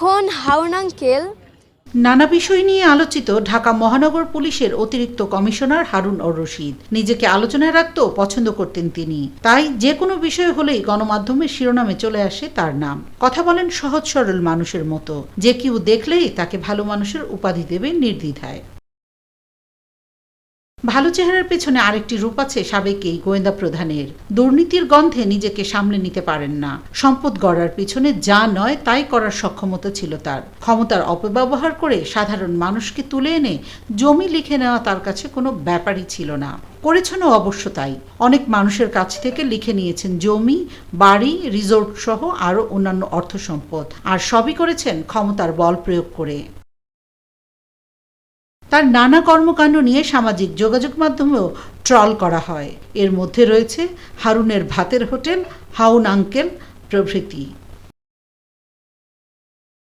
এখন হাউন আঙ্কেল নানা বিষয় নিয়ে আলোচিত ঢাকা মহানগর পুলিশের অতিরিক্ত কমিশনার হারুন অর রশিদ। নিজেকে আলোচনায় রাখতেও পছন্দ করতেন তিনি। তাই যে কোনো বিষয় হলেই গণমাধ্যমের শিরোনামে চলে আসে তার নাম। কথা বলেন সহজ সরল মানুষের মতো। যে কেউ দেখলেই তাকে ভালো মানুষের উপাধি দেবে নির্দ্বিধায়। ভালো চেহারার পেছনে আরেকটি রূপ আছে সাবেক এই গোয়েন্দা প্রধানের। দুর্নীতির গন্ধে নিজেকে সামলে নিতে পারেন না। সম্পদ গড়ার পিছনে যা নয় তাই করার সক্ষমতা ছিল তার। ক্ষমতার অপব্যবহার করে সাধারণ মানুষকে তুলে এনে জমি লিখে নেওয়া তার কাছে কোনো ব্যাপারই ছিল না। করেছেনও অবশ্য তাই। অনেক মানুষের কাছ থেকে লিখে নিয়েছেন জমি, বাড়ি রিসোর্ট সহ আরও অন্যান্য অর্থ সম্পদ আর সবই করেছেন ক্ষমতার বল প্রয়োগ করে। তার নানা কর্মকাণ্ড নিয়ে সামাজিক যোগাযোগ মাধ্যমেও ট্রল করা হয়। এর মধ্যে রয়েছে হারুনের ভাতের হোটেল, হাউন আঙ্কেল প্রভৃতি।